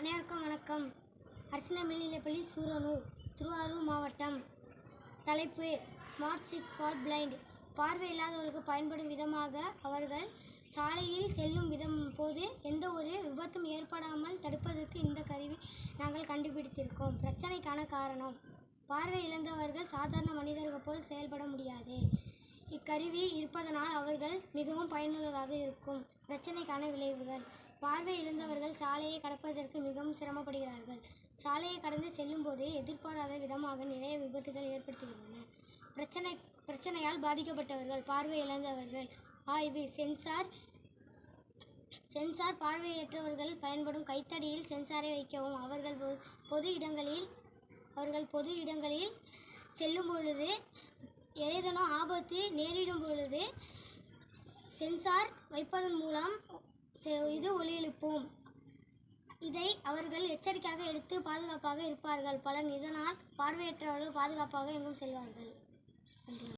அனைவருக்கும் வணக்கம். அரசின மேல்நிலைப்பள்ளி சூரனூர் திருவாரூர் மாவட்டம். தலைப்பு ஸ்மார்ட் சிக் ஃபார் பிளைண்ட் பார்வை இல்லாதவர்களுக்கு பயன்படும் விதமாக அவர்கள் சாலையில் செல்லும் விதம் போது எந்த ஒரு விபத்தும் ஏற்படாமல் தடுப்பதற்கு இந்த கருவி நாங்கள் கண்டுபிடித்திருக்கோம். பிரச்சனைக்கான காரணம் பார்வை இழந்தவர்கள் சாதாரண மனிதர்கள் போல் செயல்பட முடியாது. இக்கருவி இருப்பதனால் அவர் மிகவும் பயனுள்ளதாக இருக்கும். பிரச்சனைக்கான விளைவுகள். பார்வை இழந்தவர்கள் சாலையை கடப்பதற்கு மிகவும் சிரமப்படுகிறார்கள். சாலையை கடந்து செல்லும்போது எதிர்பாராத விதமாக நிறைய விபத்துகள் ஏற்படுத்துகின்றன. பிரச்சனை பிரச்சனையால் பாதிக்கப்பட்டவர்கள் பார்வை இழந்தவர்கள் ஆய்வு சென்சார் சென்சார் பார்வையற்றவர்கள் பயன்படும் கைத்தடியில் சென்சாரை வைக்கவும் அவர்கள் பொது இடங்களில் அவர்கள் பொது இடங்களில் செல்லும் பொழுது ஏதேனும் ஆபத்து நேரிடும் பொழுது சென்சார் வைப்பதன் மூலம் செ- இது ஒலி எழுப்பும் இதை அவர்கள் எச்சரிக்கையாக எடுத்து பாதுகாப்பாக இருப்பார்கள். பலன் இதனால் பார்வையற்றவர்கள் பாதுகாப்பாக எங்கும் செல்வார்கள். நன்றி.